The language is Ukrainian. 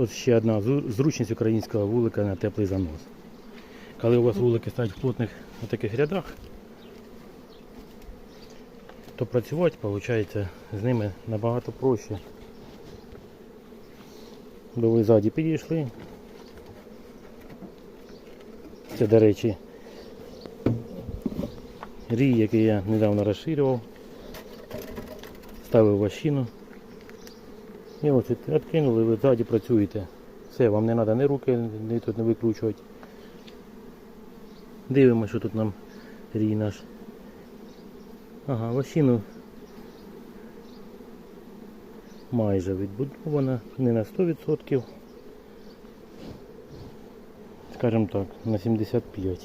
Ось ще одна зручність українського вулика на теплий занос. Коли у вас вулики стоять в плотних таких рядах, то працювати виходить з ними набагато проще. Бо ви ззаді підійшли. Це, до речі, рій, який я недавно розширював, ставив ващину. І ось відкинули, ви ззаді працюєте. Все, вам не треба ні руки ні тут не викручувати. Дивимося, що тут нам рій наш. Ага, лощину майже відбудована, не на 100%. Скажімо так, на 75%.